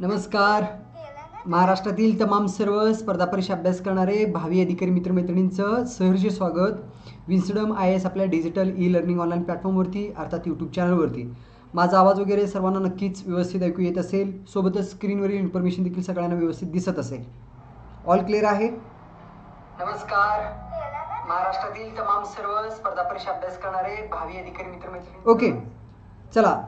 नमस्कार. महाराष्ट्रातील तमाम सर्व स्पर्धा परीक्षा अभ्यास करणारे भावी अधिकारी मित्रमैत्रिणींचं सहर्ष स्वागत. विन्सडम आय एस आपल्या डिजिटल ई लर्निंग ऑनलाईन प्लॅटफॉर्मवरती अर्थात यूट्यूब चॅनलवरती माझा आवाज वगैरे सर्वांना नक्कीच व्यवस्थित ऐकू येत असेल. सोबतच स्क्रीनवरील इन्फॉर्मेशन देखील सगळ्यांना व्यवस्थित दिसत असेल. ऑल क्लिअर आहे? नमस्कार. महाराष्ट्रातील तमाम सर्व स्पर्धा परीक्षा अभ्यास करणारे भावी अधिकारी मित्रमैत्रिणी. ओके चला.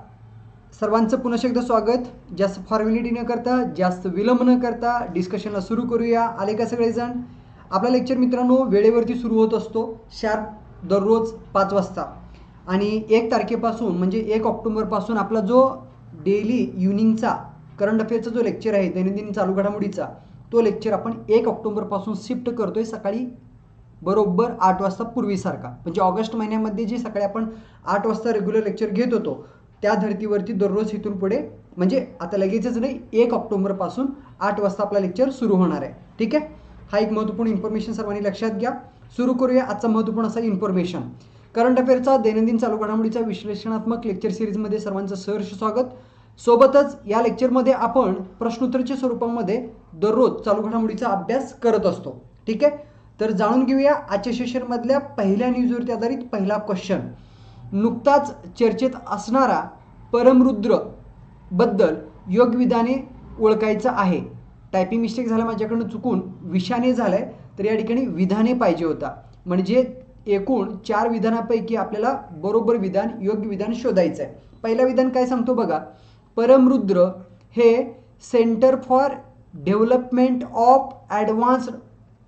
सर्वांचं पुन्हा एकदा स्वागत. जास्त फॉर्मॅलिटी न करता जास्त विलंब न करता डिस्कशनला सुरू करूया. आले का सगळेजण? आपला लेक्चर मित्रांनो वेळेवरती सुरू होत असतो. शार्प दररोज पाच वाजता. आणि एक तारखेपासून म्हणजे एक ऑक्टोबरपासून आपला जो डेली इव्हनिंगचा करंट अफेअरचा जो लेक्चर आहे दैनंदिन चालू घडामोडीचा तो लेक्चर आपण एक ऑक्टोबरपासून शिफ्ट करतोय सकाळी बरोबर आठ वाजता पूर्वीसारखा. म्हणजे ऑगस्ट महिन्यामध्ये जे सकाळी आपण आठ वाजता रेग्युलर लेक्चर घेत होतो त्या धर्तीवरती दररोज इथून पुढे म्हणजे आता लगेचच नाही एक ऑक्टोबरपासून आठ वाजता आपला लेक्चर सुरू होणार आहे. ठीक आहे? हा एक महत्त्वपूर्ण इन्फॉर्मेशन सर्वांनी लक्षात घ्या. सुरू करूया आजचा महत्त्वपूर्ण असा इन्फॉर्मेशन करंट अफेअरचा दैनंदिन चालू घडामोडीचा विश्लेषणात्मक लेक्चर सिरीजमध्ये सर्वांचं सहर्ष स्वागत. सोबतच या लेक्चरमध्ये आपण प्रश्नोत्तरच्या स्वरूपामध्ये दररोज चालू घडामोडीचा अभ्यास करत असतो. ठीक आहे? तर जाणून घेऊया आजच्या सेशनमधल्या पहिल्या न्यूजवरती आधारित पहिला क्वेश्चन नुकताच चर्चेत असणारा परमरुद्रबद्दल योगविधाने ओळखायचं आहे. टायपिंग मिस्टेक झाला माझ्याकडनं चुकून विषाने झालं आहे तर या ठिकाणी विधाने पाहिजे होता. म्हणजे एकूण चार विधानापैकी आपल्याला बरोबर विधान योग्य विधान शोधायचं आहे पहिलं विधान काय सांगतो बघा? परमरुद्र हे centre for development of advanced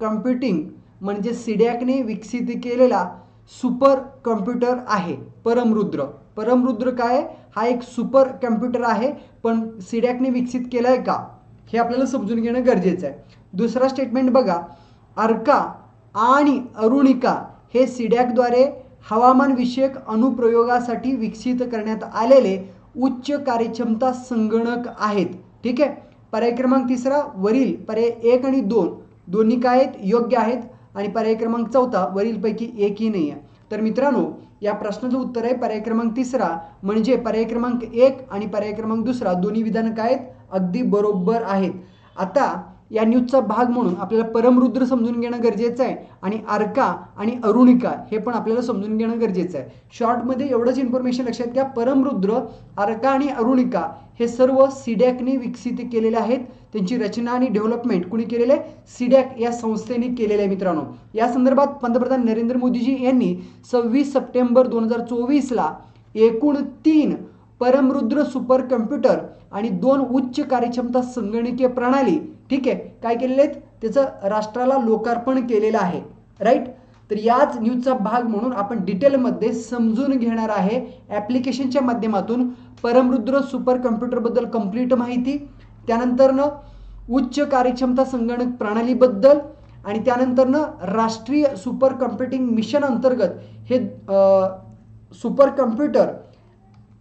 computing म्हणजे सिडॅकने विकसित केलेला सुपर कम्प्युटर आहे परमरुद्र. परमरुद्र काय? हा एक सुपर कम्प्युटर आहे पण सिडॅकने विकसित केला आहे का? हे आपल्याला समजून घेणं गरजेचं आहे. दुसरा स्टेटमेंट बघा. अर्का आणि अरुणिका हे सिडॅकद्वारे हवामानविषयक अनुप्रयोगासाठी विकसित करण्यात आलेले उच्च कार्यक्षमता संगणक आहेत. ठीक आहे? पर्याय क्रमांक तिसरा वरील पर्याय एक आणि दोन. दोन्ही काय आहेत? योग्य आहेत. आणि पर्याय क्रमांक चौथा वरीलपैकी एकही नाही आहे तर मित्रांनो या प्रश्नाचं उत्तर आहे पर्याय क्रमांक तिसरा. म्हणजे पर्याय क्रमांक एक आणि पर्याय क्रमांक दुसरा दोन्ही विधानं काय आहेत अगदी बरोबर आहेत. आता या न्यूजचा भाग म्हणून आपल्याला परमरुद्र समजून घेणं गरजेचं आहे आणि अर्का आणि अरुणिका हे पण आपल्याला समजून घेणं गरजेचं आहे. शॉर्टमध्ये एवढंच इन्फॉर्मेशन लक्षात घ्या. परमरुद्र अर्का आणि अरुणिका हे सर्व सिडॅकने विकसित केलेले आहेत. त्यांची रचना आणि डेव्हलपमेंट कुणी केलेले? आहे सिडॅक या संस्थेने केलेले आहे मित्रांनो. या संदर्भात पंतप्रधान नरेंद्र मोदीजी यांनी सव्वीस सप्टेंबर दोन हजार चोवीसला एकूण तीन परमरुद्र सुपर कम्प्युटर आणि दोन उच्च कार्यक्षमता संगणकीय प्रणाली ठीक आहे? काय केलेले आहेत? त्याचं राष्ट्राला लोकार्पण केलेलं आहे. राईट तर याच न्यूजचा भाग म्हणून आपण डिटेलमध्ये समजून घेणार आहे. ॲप्लिकेशनच्या माध्यमातून परमरुद्र सुपर कम्प्युटरबद्दल कंप्लीट माहिती त्यानंतरनं उच्च कार्यक्षमता संगणक प्रणालीबद्दल आणि त्यानंतरनं राष्ट्रीय सुपर कम्प्युटिंग मिशन अंतर्गत हे सुपर कम्प्युटर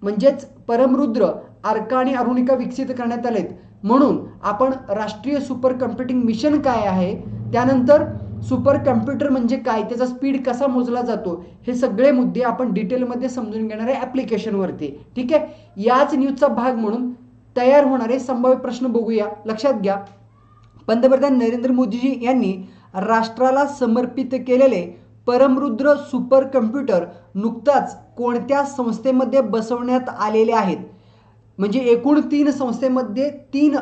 म्हणजेच परमरुद्र अर्का आणि अरुणिका विकसित करण्यात आलेत. म्हणून आपण राष्ट्रीय सुपर कम्प्युटिंग मिशन काय आहे? त्यानंतर सुपर कम्प्युटर म्हणजे काय? त्याचा स्पीड कसा मोजला जातो? हे सगळे मुद्दे आपण डिटेलमध्ये समजून घेणार आहे ॲप्लिकेशनवरती ठीक आहे? याच न्यूजचा भाग म्हणून तयार होणारे संभाव्य प्रश्न बघूया. लक्षात घ्या. पंतप्रधान नरेंद्र मोदीजी यांनी राष्ट्राला समर्पित केलेले परमरुद्र सुपर कम्प्युटर नुकताच कोणत्या संस्थेमध्ये बसवण्यात आलेले आहेत? म्हणजे एकूण तीन संस्थेमध्ये तीन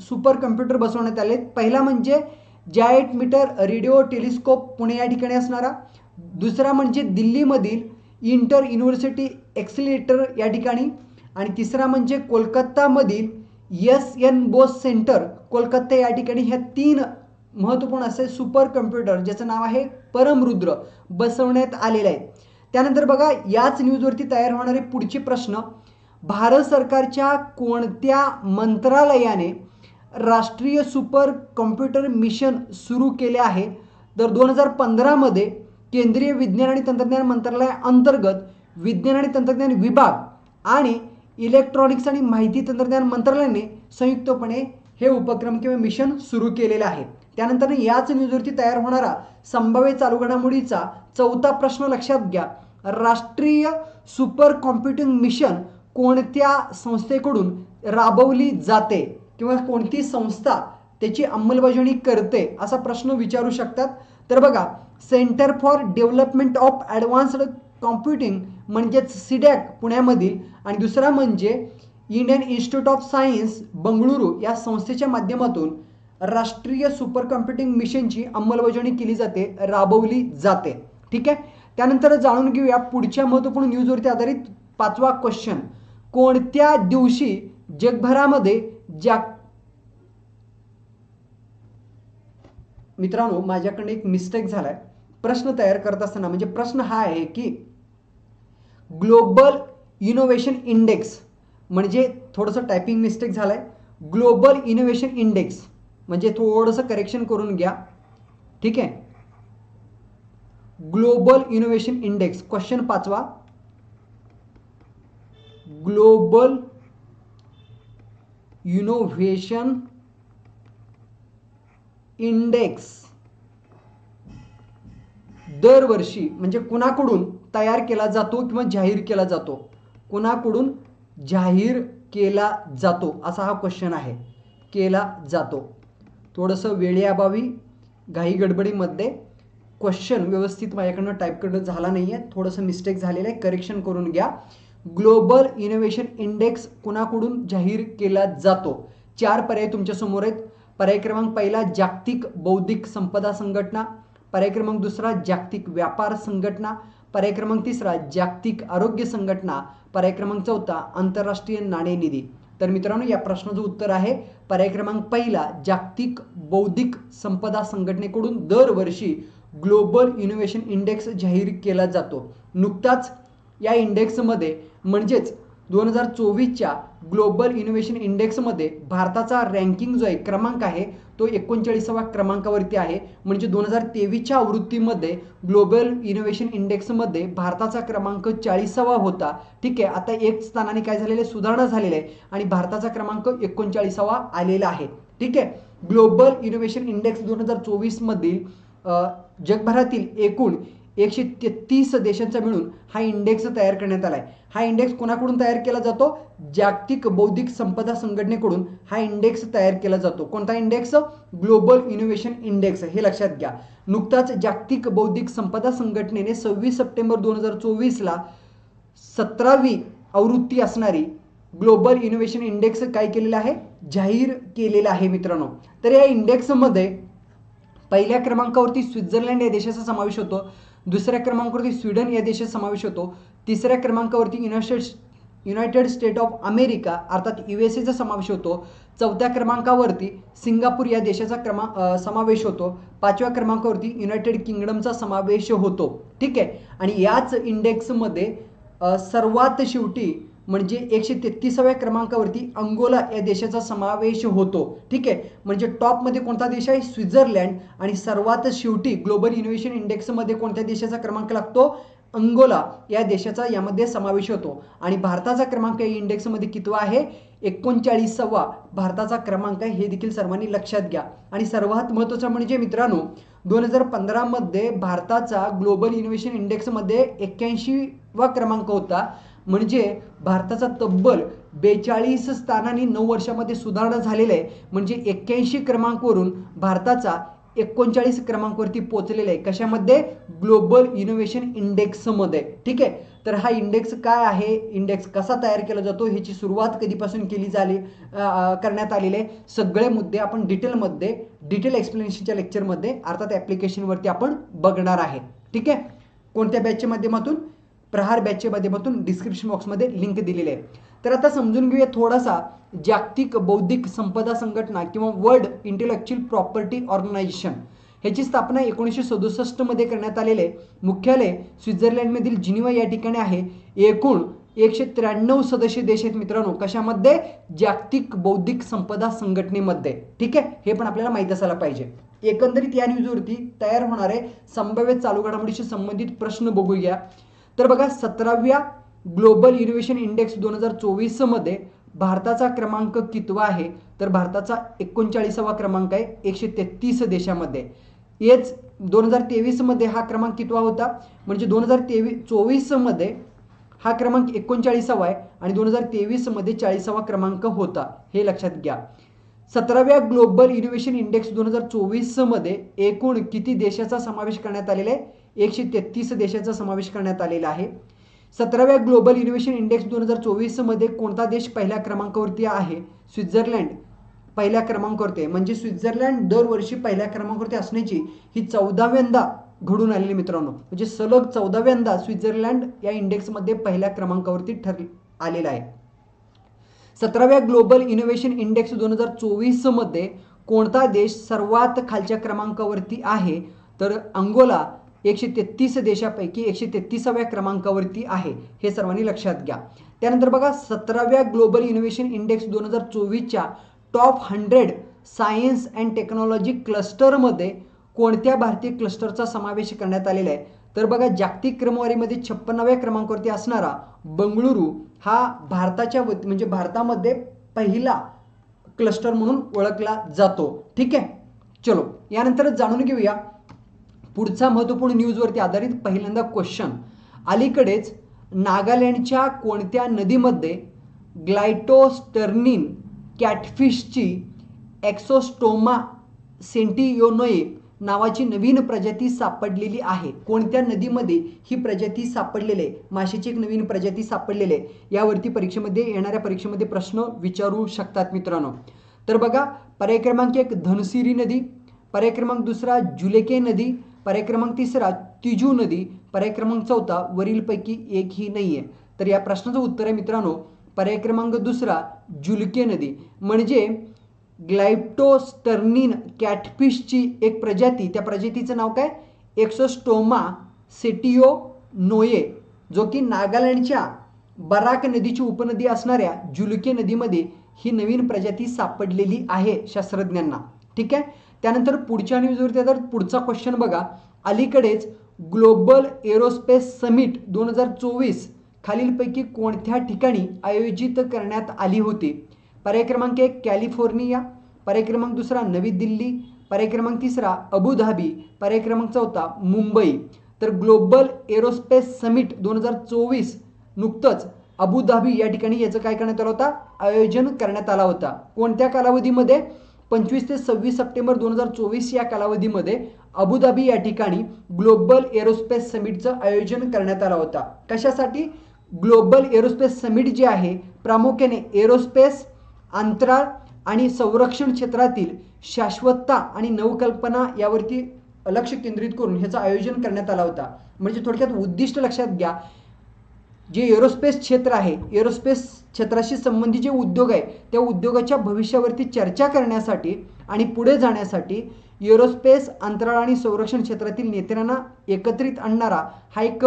सुपर कम्प्युटर बसवण्यात आले पहिला म्हणजे giant metre radio telescope Pune या ठिकाणी असणारा. दुसरा म्हणजे दिल्लीमधील इंटर युनिव्हर्सिटी एक्सिलेटर या ठिकाणी. आणि तिसरा म्हणजे कोलकातामधील S N Bose centre Kolkata या ठिकाणी. ह्या तीन महत्त्वपूर्ण असे सुपर कम्प्युटर ज्याचं नाव आहे परमरुद्र बसवण्यात आलेलं आहे त्यानंतर बघा याच न्यूजवरती तयार होणारे पुढचे प्रश्न. भारत सरकारच्या कोणत्या मंत्रालयाने राष्ट्रीय सुपर कॉम्प्युटर मिशन सुरू केले आहे? तर दोन हजार पंधरामध्ये केंद्रीय विज्ञान आणि तंत्रज्ञान मंत्रालयाअंतर्गत विज्ञान आणि तंत्रज्ञान विभाग आणि इलेक्ट्रॉनिक्स आणि माहिती तंत्रज्ञान मंत्रालयाने संयुक्तपणे हे उपक्रम किंवा मिशन सुरू केलेलं आहे. त्यानंतर याच न्यूजवरती तयार होणारा संभाव्य चालू घडामोडीचा चौथा प्रश्न लक्षात घ्या. राष्ट्रीय सुपर कॉम्प्युटिंग मिशन कोणत्या संस्थेकडून राबवली जाते किंवा कोणती संस्था त्याची अंमलबजावणी करते असा प्रश्न विचारू शकतात. तर बघा centre for development of advanced computing म्हणजेच सिडॅक पुण्यामधील आणि दुसरा म्हणजे Indian institute of science Bengaluru या संस्थेच्या माध्यमातून राष्ट्रीय सुपर कॉम्प्युटिंग मिशनची अंमलबजावणी केली जाते राबवली जाते. ठीक आहे? त्यानंतर जाणून घेऊया पुढच्या महत्त्वपूर्ण न्यूजवरती आधारित पाचवा क्वेश्चन कोणत्या दिवशी जगभरामध्ये जाग मित्रांनो माझ्याकडे एक मिस्टेक झालाय. प्रश्न तयार करत असताना म्हणजे प्रश्न हा आहे की ग्लोबल इनोव्हेशन इंडेक्स म्हणजे थोडंसं टायपिंग मिस्टेक झालाय. ग्लोबल इनोव्हेशन इंडेक्स म्हणजे थोडंसं करेक्शन करून घ्या. ठीक आहे? ग्लोबल इनोव्हेशन इंडेक्स क्वेश्चन पाचवा. ग्लोबल इनोव्हेशन इंडेक्स दरवर्षी म्हणजे कुणाकडून तयार केला जातो किंवा जाहीर केला जातो? कुणाकडून जाहीर केला जातो? असा हा क्वेश्चन आहे. केला जातो. थोडंसं वेळेअभावी घाई गडबडीमध्ये क्वेश्चन व्यवस्थित माझ्याकडनं टाईप करणं झाला नाही आहे थोडंसं मिस्टेक झालेलं आहे. करेक्शन करून घ्या. ग्लोबल इनोव्हेशन इंडेक्स कुणाकडून जाहीर केला जातो? चार पर्याय तुमच्यासमोर आहेत. पर्याय क्रमांक पहिला जागतिक बौद्धिक संपदा संघटना. पर्याय क्रमांक दुसरा जागतिक व्यापार संघटना. पर्याय क्रमांक तिसरा जागतिक आरोग्य संघटना. पर्याय क्रमांक चौथा आंतरराष्ट्रीय नाणेनिधी. तर मित्रांनो या प्रश्नाचं उत्तर आहे. पर्याय क्रमांक पहिला जागतिक बौद्धिक संपदा संघटनेकडून दरवर्षी ग्लोबल इनोव्हेशन इंडेक्स जाहीर केला जातो. नुकताच या इंडेक्समध्ये म्हणजेच दोन हजार चोवीसच्या ग्लोबल इनोव्हेशन इंडेक्समध्ये भारताचा रँकिंग जो आहे क्रमांक आहे तो एकोणचाळीसावा क्रमांकावरती आहे. म्हणजे दोन हजार तेवीसच्या आवृत्तीमध्ये ग्लोबल इनोव्हेशन इंडेक्समध्ये भारताचा क्रमांक चाळीसावा होता. ठीक आहे आता एक स्थानाने काय झालेलं आहे? सुधारणा झालेली आहे आणि भारताचा क्रमांक एकोणचाळीसावा आलेला आहे. ठीक आहे ग्लोबल इनोव्हेशन इंडेक्स दोन हजार चोवीसमधील जगभरातील एकूण एकशे तेहतीस देशांचा मिळून हा इंडेक्स तयार करण्यात आला आहे हा इंडेक्स कोणाकडून तयार केला जातो? जागतिक बौद्धिक संपदा संघटनेकडून हा इंडेक्स तयार केला जातो. कोणता इंडेक्स ग्लोबल इनोव्हेशन इंडेक्स हे लक्षात घ्या. नुकताच जागतिक बौद्धिक संपदा संघटनेने सव्वीस सप्टेंबर दोन हजार चोवीसला सतरावी आवृत्ती असणारी ग्लोबल इनोव्हेशन इंडेक्स काय केलेलं आहे? जाहीर केलेलं आहे मित्रांनो. तर या इंडेक्समध्ये पहिल्या क्रमांकावरती स्वित्झर्लंड या देशाचा समावेश होतो. दुसऱ्या क्रमांकावरती स्वीडन या देशाचा समावेश होतो. तिसऱ्या क्रमांकावरती United United State of America अर्थात यू एस एचा समावेश होतो. चौथ्या क्रमांकावरती सिंगापूर या देशाचा क्रमा समावेश होतो. पाचव्या क्रमांकावरती युनायटेड किंगडमचा समावेश होतो. ठीक आहे? आणि याच इंडेक्समध्ये सर्वात शेवटी म्हणजे एकशे तेहतीसाव्या क्रमांकावरती अंगोला या देशाचा समावेश होतो. ठीक आहे? म्हणजे टॉपमध्ये कोणता देश आहे? स्वित्झर्लंड. आणि सर्वात शेवटी ग्लोबल इनोव्हेशन इंडेक्समध्ये कोणत्या देशाचा क्रमांक लागतो? अंगोला या देशाचा यामध्ये समावेश होतो. आणि भारताचा क्रमांक या इंडेक्समध्ये कितवा आहे? एकोणचाळीसावा भारताचा क्रमांक आहे. हे देखील सर्वांनी लक्षात घ्या. आणि सर्वात महत्त्वाचं म्हणजे मित्रांनो दोन हजार पंधरामध्ये भारताचा ग्लोबल इनोव्हेशन इंडेक्समध्ये एक्क्याऐंशीवा क्रमांक होता. म्हणजे भारताचा तब्बल बेचाळीस स्थानांनी नऊ वर्षामध्ये सुधारणा झालेला आहे. म्हणजे एक्क्याऐंशी क्रमांकवरून भारताचा एकोणचाळीस क्रमांकवरती पोचलेला आहे. कशामध्ये? ग्लोबल इनोव्हेशन इंडेक्समध्ये ठीक आहे? तर हा इंडेक्स काय आहे? इंडेक्स कसा तयार केला जातो? ह्याची सुरुवात कधीपासून केली झाली करण्यात आलेली आहे. सगळे मुद्दे आपण डिटेलमध्ये डिटेल एक्सप्लेनेशनच्या लेक्चरमध्ये अर्थात ॲप्लिकेशनवरती आपण बघणार आहे. ठीक आहे? कोणत्या बॅचच्या माध्यमातून? प्रहार बॅचच्या माध्यमातून डिस्क्रिप्शन बॉक्समध्ये लिंक दिलेली आहे. तर आता समजून घेऊया थोडासा जागतिक बौद्धिक संपदा संघटना किंवा वर्ल्ड इंटेलेक्च्युअल प्रॉपर्टी ऑर्गनायझेशन ह्याची स्थापना एकोणीसशे सदुसष्टमध्ये करण्यात आलेले मुख्यालय स्वित्झर्लंडमधील जिनिवा या ठिकाणी आहे. एकूण एकशे त्र्याण्णव सदस्य देश आहेत मित्रांनो. कशामध्ये? जागतिक बौद्धिक संपदा संघटनेमध्ये. ठीक आहे? हे पण आपल्याला माहीत असायला पाहिजे. एकंदरीत या न्यूजवरती तयार होणारे संभाव्य चालू घडामोडीशी संबंधित प्रश्न बघूया. तर बघा सतराव्या ग्लोबल इनोव्हेशन इंडेक्स दोन हजार चोवीसमध्ये भारताचा क्रमांक कितवा आहे? तर भारताचा एकोणचाळीसावा क्रमांक आहे एकशे तेहतीस देशामध्ये. हेच दोन हजार तेवीसमध्ये हा क्रमांक कितवा होता? म्हणजे दोन हजार तेवीस चोवीसमध्ये हा क्रमांक एकोणचाळीसावा आहे आणि दोन हजार तेवीसमध्ये चाळीसावा क्रमांक होता. हे लक्षात घ्या. सतराव्या ग्लोबल इनोव्हेशन इंडेक्स दोन हजार चोवीसमध्ये एकूण किती देशाचा समावेश करण्यात आलेला आहे? एकशे तेहतीस देशाचा समावेश करण्यात आलेला आहे. सतराव्या ग्लोबल इनोव्हेशन इंडेक्स दोन हजार चोवीसमध्ये कोणता देश पहिल्या क्रमांकावरती आहे? स्वित्झर्लंड पहिल्या क्रमांकावरती आहे. म्हणजे स्वित्झर्लंड दरवर्षी पहिल्या क्रमांकावरती असण्याची ही चौदाव्यांदा घडून आलेली मित्रांनो. म्हणजे सलग चौदाव्यांदा स्वित्झर्लंड या इंडेक्समध्ये पहिल्या क्रमांकावरती ठर आलेला आहे. सतराव्या ग्लोबल इनोव्हेशन इंडेक्स दोन हजार चोवीसमध्ये कोणता देश सर्वात खालच्या क्रमांकावरती आहे? तर अंगोला एकशे तेहतीस देशापैकी एकशे तेहतीसाव्या क्रमांकावरती आहे. हे सर्वांनी लक्षात घ्या. त्यानंतर बघा सतराव्या ग्लोबल इनोव्हेशन इंडेक्स दोन हजार चोवीसच्या top hundred science and technology क्लस्टरमध्ये कोणत्या भारतीय क्लस्टरचा समावेश करण्यात आलेला आहे? तर बघा जागतिक क्रमवारीमध्ये छप्पन्नाव्या क्रमांकावरती असणारा बंगळुरू हा भारताच्या वती म्हणजे भारतामध्ये पहिला क्लस्टर म्हणून ओळखला जातो. ठीक आहे? चलो यानंतर जाणून घेऊया. पुढचा महत्त्वपूर्ण न्यूजवरती आधारित पहिल्यांदा क्वेश्चन अलीकडेच नागालँडच्या कोणत्या नदीमध्ये ग्लायटोस्टर्निन कॅटफिशची एक्सोस्टोमा सेंटियोनोए नावाची नवीन प्रजाती सापडलेली आहे. कोणत्या नदीमध्ये ही प्रजाती सापडलेली आहे? माशीची एक नवीन प्रजाती सापडलेली आहे. यावरती परीक्षेमध्ये येणाऱ्या परीक्षेमध्ये प्रश्न विचारू शकतात मित्रांनो. तर बघा पर्याय क्रमांक एक धनसिरी नदी पर्याय क्रमांक दुसरा जुलेके नदी पर्याय क्रमांक तिसरा तिजू नदी पर्याय क्रमांक चौथा वरीलपैकी एकही नाही आहे तर या प्रश्नाचं उत्तर आहे मित्रांनो पर्याय क्रमांक दुसरा जुलके नदी. म्हणजे ग्लायप्टोस्टर्निन कॅटफिशची एक प्रजाती त्या प्रजातीचं नाव काय? एक्सोस्टोमा सेटिओ नोये जो की नागालँडच्या बराक नदीची उपनदी असणाऱ्या जुलके नदीमध्ये ही नवीन प्रजाती सापडलेली आहे शास्त्रज्ञांना. ठीक आहे? त्यानंतर पुढच्या न्यूजवरती तर पुढचा क्वेश्चन बघा. अलीकडेच ग्लोबल एरोस्पेस समिट दोन हजार चोवीस खालीलपैकी कोणत्या ठिकाणी आयोजित करण्यात आली होती? पर्याय क्रमांक एक कॅलिफोर्निया. पर्याय क्रमांक दुसरा नवी दिल्ली. पर्याय क्रमांक तिसरा अबुधाबी पर्याय क्रमांक चौथा मुंबई. तर ग्लोबल एरोस्पेस समिट दोन हजार चोवीस नुकतंच अबुधाबी या ठिकाणी याचं काय करण्यात आलं होता? आयोजन करण्यात आला होता. कोणत्या कालावधीमध्ये? पंचवीस ते सव्वीस सप्टेंबर दोन हजार चोवीस या कालावधीमध्ये अबुधाबी या ठिकाणी ग्लोबल एरोस्पेस समिटचं आयोजन करण्यात आला होता. कशासाठी? ग्लोबल एरोस्पेस समिट जे आहे प्रामुख्याने एरोस्पेस अंतराळ आणि संरक्षण क्षेत्रातील शाश्वतता आणि नवकल्पना यावरती लक्ष केंद्रित करून ह्याचं आयोजन करण्यात आला होता. म्हणजे थोडक्यात उद्दिष्ट लक्षात घ्या जे एरोस्पेस क्षेत्र आहे एरोस्पेस क्षेत्राशी संबंधित जे उद्योग आहे त्या उद्योगाच्या भविष्यावरती चर्चा करण्यासाठी आणि पुढे जाण्यासाठी एरोस्पेस अंतराळ आणि संरक्षण क्षेत्रातील नेत्यांना एकत्रित आणणारा हा एक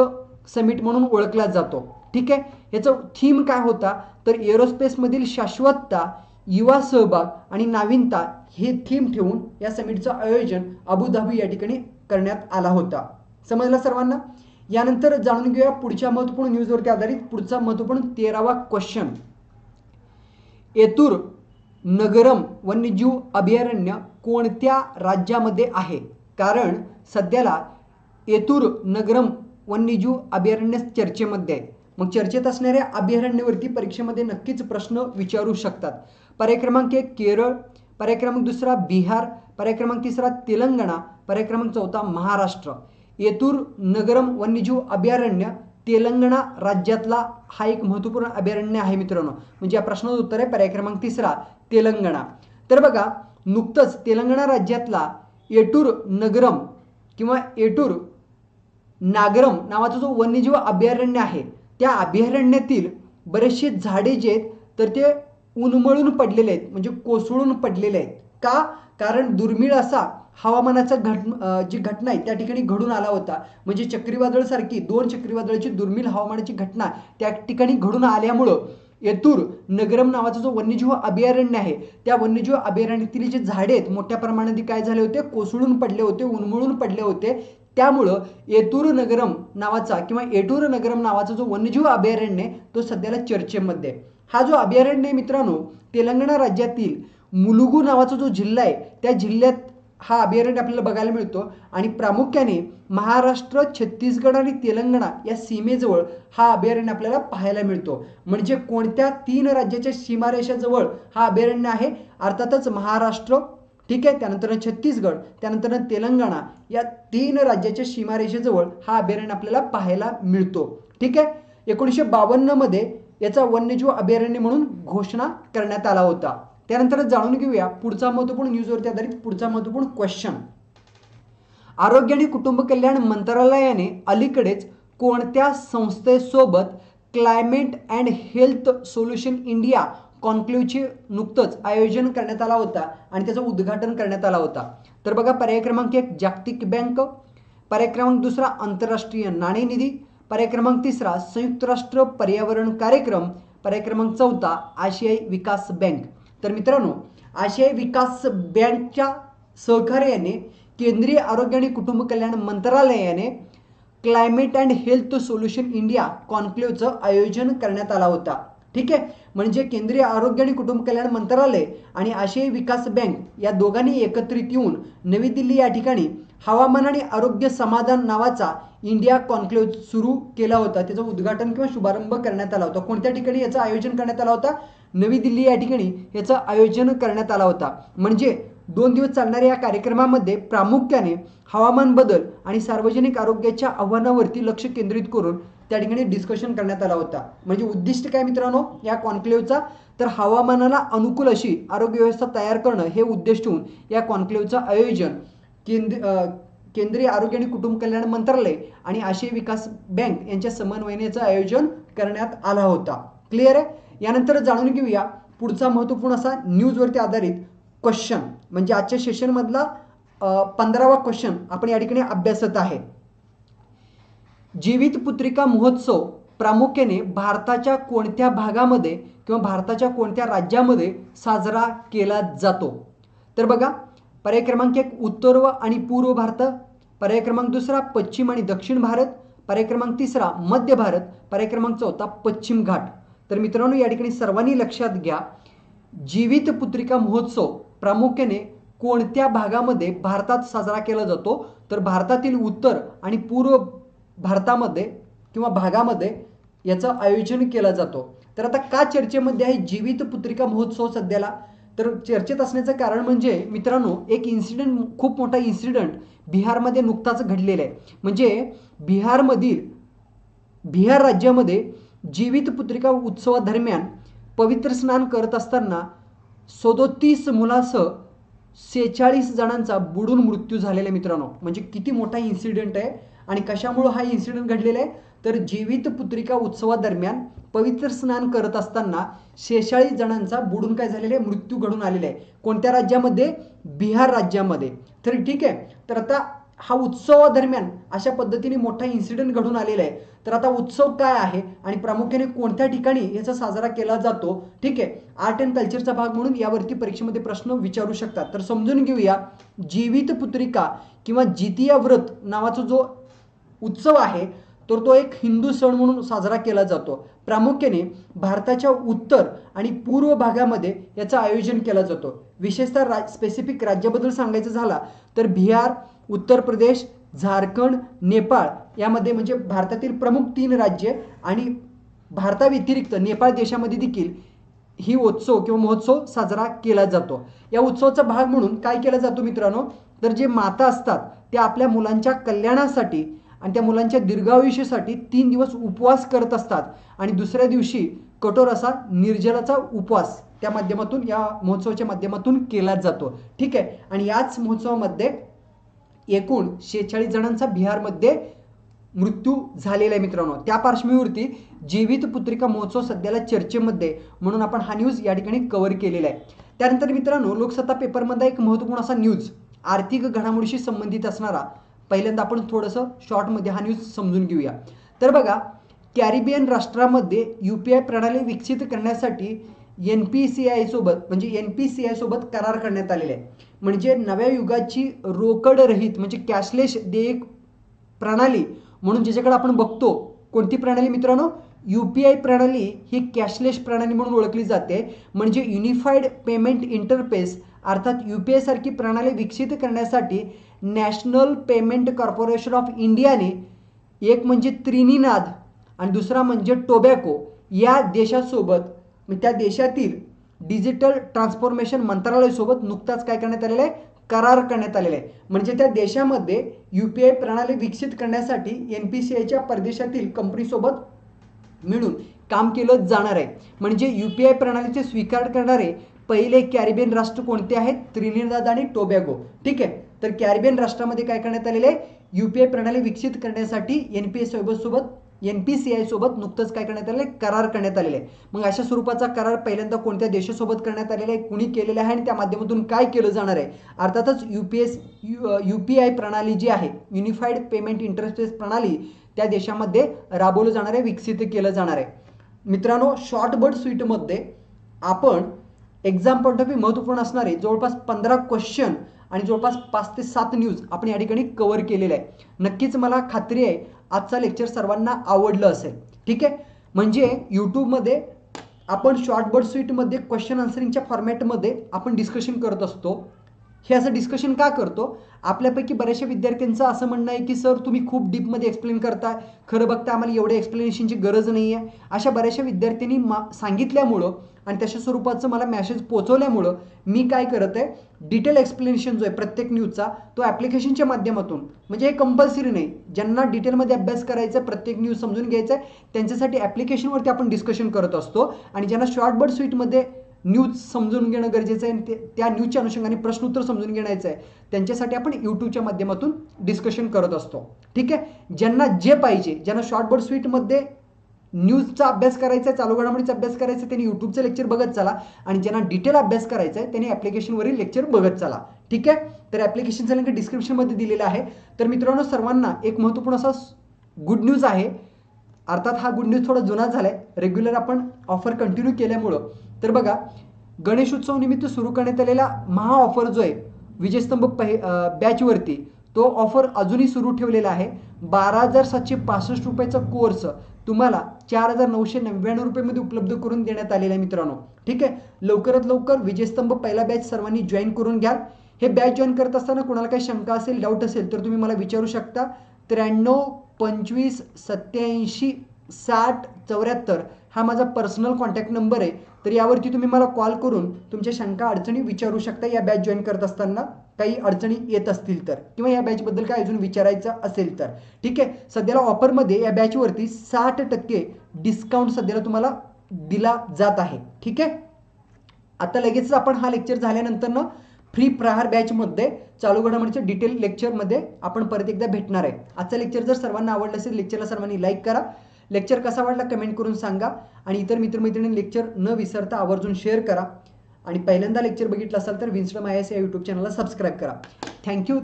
समिट म्हणून ओळखला जातो. ठीक आहे? याचं थीम काय होता? तर एरोस्पेसमधील शाश्वतता युवा सहभाग आणि नाविनता हे थीम ठेवून या समिटचं आयोजन अबुधाबी या ठिकाणी करण्यात आला होता. समजला सर्वांना? यानंतर जाणून घेऊया पुढच्या महत्त्वपूर्ण न्यूजवरती आधारित पुढचा महत्त्वपूर्ण तेरावा क्वेश्चन येतूर नगरम वन्यजीव अभयारण्य कोणत्या राज्यामध्ये आहे? कारण सध्याला येतूर नगरम वन्यजीव अभयारण्य चर्चेमध्ये आहे मग चर्चेत असणाऱ्या अभयारण्यावरती परीक्षेमध्ये नक्कीच प्रश्न विचारू शकतात. पर्याय क्रमांक एक केरळ. पर्याय क्रमांक दुसरा बिहार. पर्याय क्रमांक तिसरा तेलंगणा. पर्याय क्रमांक चौथा महाराष्ट्र. येतूर नगरम वन्यजीव अभयारण्य तेलंगणा राज्यातला हा एक महत्त्वपूर्ण अभयारण्य आहे मित्रांनो. म्हणजे या प्रश्नाचं उत्तर आहे पर्याय क्रमांक तिसरा तेलंगणा. तर बघा नुकतंच तेलंगणा राज्यातला येटूर नगरम किंवा येटूर नागरम नावाचा जो वन्यजीव अभयारण्य आहे त्या अभयारण्यातील बरेचसे झाडे जे आहेत तर ते उन्मळून पडलेले आहेत म्हणजे कोसळून पडलेले आहेत. का? कारण दुर्मिळ असा हवामानाचा घट जी घटना आहे त्या ठिकाणी घडून आला होता. म्हणजे चक्रीवादळासारखी दोन चक्रीवादळाची दुर्मिळ हवामानाची घटना त्या ठिकाणी घडून आल्यामुळं येतूर नगरम नावाचा जो वन्यजीव अभयारण्य आहे त्या वन्यजीव अभयारण्यातील जे झाडे आहेत मोठ्या प्रमाणात काय झाले होते? कोसळून पडले होते उन्मळून पडले होते. त्यामुळं येतूर नगरम नावाचा किंवा येटूर नगरम नावाचा जो वन्यजीव अभयारण्य तो सध्याला चर्चेमध्ये हा जो अभयारण्य मित्रांनो तेलंगणा राज्यातील मुलुगू नावाचा जो जिल्हा आहे त्या जिल्ह्यात हा अभयारण्य आपल्याला बघायला मिळतो. आणि प्रामुख्याने महाराष्ट्र छत्तीसगड आणि तेलंगणा या सीमेजवळ हा अभयारण्य आपल्याला पाहायला मिळतो. म्हणजे कोणत्या तीन राज्याच्या सीमारेषाजवळ हा अभयारण्य आहे? अर्थातच महाराष्ट्र ठीक आहे? त्यानंतर छत्तीसगड त्यानंतर तेलंगणा या तीन राज्याच्या सीमारेषेजवळ हा अभयारण्य आपल्याला पाहायला मिळतो. ठीक आहे? एकोणीसशे बावन्नमध्ये याचा वन्यजीव अभयारण्य म्हणून घोषणा करण्यात आला होता. त्यानंतर जाणून घेऊया पुढचा महत्त्वपूर्ण न्यूजवरती आधारित पुढचा महत्त्वपूर्ण क्वेश्चन आरोग्य आणि कुटुंब कल्याण मंत्रालयाने अलीकडेच कोणत्या संस्थेसोबत climate and health solution India कॉन्क्लेव्हचे नुकतंच आयोजन करण्यात आला होता आणि त्याचं उद्घाटन करण्यात आला होता. तर बघा पर्याय क्रमांक एक जागतिक बँक पर्याय क्रमांक दुसरा आंतरराष्ट्रीय नाणेनिधी पर्याय क्रमांक तिसरा संयुक्त राष्ट्र पर्यावरण कार्यक्रम. पर्याय क्रमांक चौथा आशियाई विकास बँक तर मित्रांनो आशियाई विकास बँकच्या सहकार्याने केंद्रीय आरोग्य आणि कुटुंब कल्याण मंत्रालयाने climate and health solution India कॉन्क्लेव्हचं आयोजन करण्यात आला होता. ठीक आहे? म्हणजे केंद्रीय आरोग्य आणि कुटुंब कल्याण मंत्रालय आणि आशियाई विकास बँक या दोघांनी एकत्रित येऊन नवी दिल्ली या ठिकाणी हवामान आणि आरोग्य समाधान नावाचा इंडिया कॉन्क्लेव्ह सुरू केला होता. त्याचं उद्घाटन किंवा शुभारंभ करण्यात आला होता. कोणत्या ठिकाणी याचं आयोजन करण्यात आला होता? नवी दिल्ली या ठिकाणी याचं आयोजन करण्यात आला होता. म्हणजे दोन दिवस चालणाऱ्या या कार्यक्रमामध्ये प्रामुख्याने हवामान बदल आणि सार्वजनिक आरोग्याच्या आव्हानावरती लक्ष केंद्रित करून त्या ठिकाणी डिस्कशन करण्यात आला होता. म्हणजे उद्दिष्ट काय मित्रांनो? या कॉन्क्लेव्हचा तर हवामानाला अनुकूल अशी आरोग्य व्यवस्था तयार करणं हे उद्दिष्ट होऊन या कॉन्क्लेव्हचं आयोजन केंद्र केंद्रीय आरोग्य आणि कुटुंब कल्याण मंत्रालय आणि आशिया विकास बँक यांच्या समन्वयनेचं आयोजन करण्यात आला होता. क्लिअर आहे? यानंतर जाणून घेऊया पुढचा महत्त्वपूर्ण असा न्यूजवरती आधारित क्वेश्चन म्हणजे आजच्या सेशनमधला पंधरावा क्वेश्चन आपण या ठिकाणी अभ्यासत आहे. जीवित पुत्रिका महोत्सव प्रामुख्याने भारताच्या कोणत्या भागामध्ये किंवा भारताच्या कोणत्या राज्यामध्ये साजरा केला जातो? तर बघा पर्याय क्रमांक एक उत्तर व आणि पूर्व भारत. पर्याय क्रमांक दुसरा पश्चिम आणि दक्षिण भारत. पर्याय क्रमांक तिसरा मध्य भारत. पर्याय क्रमांक चौथा पश्चिम घाट. तर मित्रांनो या ठिकाणी सर्वांनी लक्षात घ्या जीवित पुत्रिका महोत्सव प्रामुख्याने कोणत्या भागामध्ये भारतात साजरा केला जातो? तर भारतातील उत्तर आणि पूर्व भारतामध्ये किंवा भागामध्ये याचं आयोजन केलं जातो. तर आता का चर्चेमध्ये आहे जीवित पुत्रिका महोत्सव सध्याला? तर चर्चेत असण्याचं कारण म्हणजे मित्रांनो एक इन्सिडेंट खूप मोठा इन्सिडेंट बिहारमध्ये नुकताच घडलेला आहे. म्हणजे बिहारमधील बिहार राज्यामध्ये जीवितपुत्रिका उत्सवादरम्यान पवित्र स्नान करत असताना सदोतीस मुलासह सेहेचाळीस जणांचा बुडून मृत्यू झालेला आहे मित्रांनो. म्हणजे किती मोठा इन्सिडेंट आहे आणि कशामुळं हा इन्सिडेंट घडलेला आहे? तर जीवित पुत्रिका उत्सवादरम्यान पवित्र स्नान करत असताना शेहेचाळीस जणांचा बुडून काय झालेला आहे? मृत्यू घडून आलेला आहे. कोणत्या राज्यामध्ये? बिहार राज्यामध्ये. तर ठीक आहे. तर आता हा उत्सवादरम्यान अशा पद्धतीने मोठा इन्सिडेंट घडून आलेला आहे. तर आता उत्सव काय आहे आणि प्रामुख्याने कोणत्या ठिकाणी याचा साजरा केला जातो? ठीक आहे. आर्ट अँड कल्चरचा भाग म्हणून यावरती परीक्षेमध्ये प्रश्न विचारू शकतात. तर समजून घेऊया. जीवित पुत्रिका किंवा जितिया व्रत नावाचा जो उत्सव आहे तर तो एक हिंदू सण म्हणून साजरा केला जातो. प्रामुख्याने भारताच्या उत्तर आणि पूर्व भागामध्ये याचं आयोजन केला जातो. विशेषतः राज स्पेसिफिक राज्याबद्दल सांगायचं झाला तर बिहार उत्तर प्रदेश झारखंड नेपाळ यामध्ये म्हणजे भारतातील प्रमुख तीन राज्य आणि भारताव्यतिरिक्त नेपाळ देशामध्ये देखील ही उत्सव किंवा महोत्सव साजरा केला जातो. या उत्सवाचा भाग म्हणून काय केला जातो मित्रांनो? तर जे माता असतात त्या आपल्या मुलांच्या कल्याणासाठी आणि त्या मुलांच्या दीर्घायुष्यासाठी तीन दिवस उपवास करत असतात आणि दुसऱ्या दिवशी कठोर असा निर्जलाचा उपवास त्या माध्यमातून या महोत्सवाच्या माध्यमातून केला जातो. ठीक आहे? आणि याच महोत्सवामध्ये एकूण शेहेचाळीस जणांचा बिहारमध्ये मृत्यू झालेला आहे मित्रांनो. त्या पार्श्वभूमीवरती जीवित पुत्रिका महोत्सव सध्याला चर्चेमध्ये म्हणून आपण हा न्यूज या ठिकाणी कव्हर केलेला आहे. त्यानंतर मित्रांनो लोकसत्ता पेपरमध्ये एक महत्त्वपूर्ण असा न्यूज आर्थिक घडामोडीशी संबंधित असणारा पहिल्यांदा आपण थोडंसं शॉर्टमध्ये हा न्यूज समजून घेऊया. तर बघा कॅरिबियन राष्ट्रामध्ये यू पी आय प्रणाली विकसित करण्यासाठी एन पी सी आय सोबत म्हणजे एन पी सी आय सोबत करार करण्यात आलेले आहे म्हणजे नव्या युगाची रोकडरहित म्हणजे कॅशलेस देयक प्रणाली म्हणून ज्याच्याकडे आपण बघतो कोणती प्रणाली मित्रांनो? यू पी आय प्रणाली ही कॅशलेस प्रणाली म्हणून ओळखली जाते. म्हणजे युनिफाईड पेमेंट इंटरफेस अर्थात यू पी आयसारखी प्रणाली विकसित करण्यासाठी नॅशनल पेमेंट कॉर्पोरेशन ऑफ इंडियाने एक म्हणजे त्रिनिनाद आणि दुसरा म्हणजे टोबॅको या देशासोबत मग त्या देशातील डिजिटल ट्रान्सफॉर्मेशन मंत्रालयासोबत नुकताच काय करण्यात आलेलं आहे? करार करण्यात आलेला आहे. म्हणजे त्या देशामध्ये यू पी आय प्रणाली विकसित करण्यासाठी एन पी सी आयच्या परदेशातील कंपनीसोबत मिळून काम केलं जाणार आहे. म्हणजे यू पी आय प्रणालीचे स्वीकार करणारे पहिले कॅरिबियन राष्ट्र कोणते आहेत? त्रिनिदाद आणि टोबॅगो. ठीक आहे? तर कॅरिबियन राष्ट्रामध्ये काय करण्यात आलेले आहे? यू पी आय प्रणाली विकसित करण्यासाठी एन पी एस सोबत सोबत एन पी सी आय सोबत नुकतंच काय करण्यात आलेलं आहे? करार करण्यात आलेला आहे. मग अशा स्वरूपाचा करार पहिल्यांदा कोणत्या देशासोबत करण्यात आलेला आहे? कुणी केलेला आहे? आणि त्या माध्यमातून काय केलं जाणार आहे? अर्थातच U P S U P I प्रणाली जी आहे युनिफाईड पेमेंट इंटरफेस प्रणाली त्या देशामध्ये राबवलं जाणार आहे विकसित केलं जाणार आहे. मित्रांनो शॉर्ट बर्ड स्वीटमध्ये आपण एक्झाम पॉईंट ऑफ व्ह्यू महत्त्वपूर्ण असणारे जवळपास पंधरा क्वेश्चन आणि जवळपास पाच ते सात न्यूज आपण या ठिकाणी कव्हर केलेलं आहे. नक्कीच मला खात्री आहे आजचा लेक्चर सर्वांना आवडलं असेल. ठीक आहे? म्हणजे यूट्यूबमध्ये आपण शॉर्टबर्ड स्वीटमध्ये क्वेश्चन आन्सरिंगच्या फॉर्मॅटमध्ये आपण डिस्कशन करत असतो. हे असं डिस्कशन का करतो? आपल्यापैकी बऱ्याचशा विद्यार्थ्यांचं असं म्हणणं आहे की सर तुम्ही खूप डीपमध्ये एक्सप्लेन करताय. खरं बघता आम्हाला एवढ्या एक्सप्लेनेशनची गरज नाही आहे अशा बऱ्याचशा विद्यार्थ्यांनी मा सांगितल्यामुळं आणि तशा स्वरूपाचं मला मॅसेज पोचवल्यामुळं मी काय करत आहे डिटेल एक्सप्लेनेशन जो आहे प्रत्येक न्यूजचा तो ॲप्लिकेशनच्या माध्यमातून म्हणजे हे कंपल्सरी नाही. ज्यांना डिटेलमध्ये अभ्यास करायचा आहे प्रत्येक न्यूज समजून घ्यायचा आहे त्यांच्यासाठी ॲप्लिकेशनवरती आपण डिस्कशन करत असतो. आणि ज्यांना शॉर्ट बर्ड स्वीटमध्ये न्यूज समजून घेणं गरजेचं आहे आणि ते त्या न्यूजच्या अनुषंगाने प्रश्नोत्तर समजून घेण्याचं आहे त्यांच्यासाठी आपण यूट्यूबच्या माध्यमातून डिस्कशन करत असतो. ठीक आहे? ज्यांना जे पाहिजे ज्यांना शॉर्ट स्वीटमध्ये न्यूजचा अभ्यास करायचा आहे चालू घडामोडीचा अभ्यास करायचा त्यांनी यूट्यूबचं लेक्चर बघत चला आणि ज्यांना डिटेल अभ्यास करायचा आहे त्यांनी ॲप्लिकेशनवरील लेक्चर बघत चला. ठीक आहे? तर ॲप्लिकेशनचा लिंक डिस्क्रिप्शनमध्ये दिलेला आहे. तर मित्रांनो सर्वांना एक महत्त्वपूर्ण असा गुड न्यूज आहे. अर्थात हा गुड न्यूज थोडा जुना झाला आहे रेग्युलर आपण ऑफर कंटिन्यू केल्यामुळं. तर बघा गणेशोत्सव निमित्त सुरू करण्यात आलेला महा ऑफर जो आहे विजयस्तंभ पहि बॅचवरती तो ऑफर अजूनही सुरू ठेवलेला आहे. बारा हजार सातशे पासष्ट रुपयाचा कोर्स तुम्हाला चार हजार नऊशे नव्याण्णव रुपयेमध्ये उपलब्ध करून देण्यात आलेला आहे मित्रांनो. ठीक आहे? लवकरात लवकर विजयस्तंभ पहिला बॅच सर्वांनी जॉईन करून घ्या हे बॅच जॉईन करत असताना कोणाला काही शंका असेल डाऊट असेल तर तुम्ही मला विचारू शकता. त्र्याण्णव पंचवीस सत्याऐंशी साठ चौऱ्याहत्तर हा माझा पर्सनल कॉन्टॅक्ट नंबर आहे. तर यावरती तुम्ही मला कॉल करून तुमच्या शंका अडचणी विचारू शकता या बॅच जॉईन करत असताना. काही अडचणी येत असतील तर किंवा या बॅचबद्दल काय अजून विचारायचं असेल तर. ठीक आहे? सध्याला ऑफरमध्ये या बॅचवरती साठ टक्के डिस्काउंट सध्याला तुम्हाला दिला जात आहे. ठीक आहे? आता लगेच आपण हा लेक्चर झाल्यानंतर ना फ्री प्रहार बॅचमध्ये चालू घडामोडीच्या डिटेल लेक्चरमध्ये आपण परत एकदा भेटणार आहे. आजचा लेक्चर जर सर्वांना आवडलं असेल लेक्चरला सर्वांनी लाईक करा. लेक्चर कसा वाटला कमेंट करून सांगा. आणि इतर मित्रमैत्रिणी लेक्चर न विसरता आवर्जून शेअर करा. आणि पहिल्यांदा लेक्चर बघितलं असाल तर विन्स्टम आय एस या यूट्यूब चॅनलला सबस्क्राईब करा. Thank you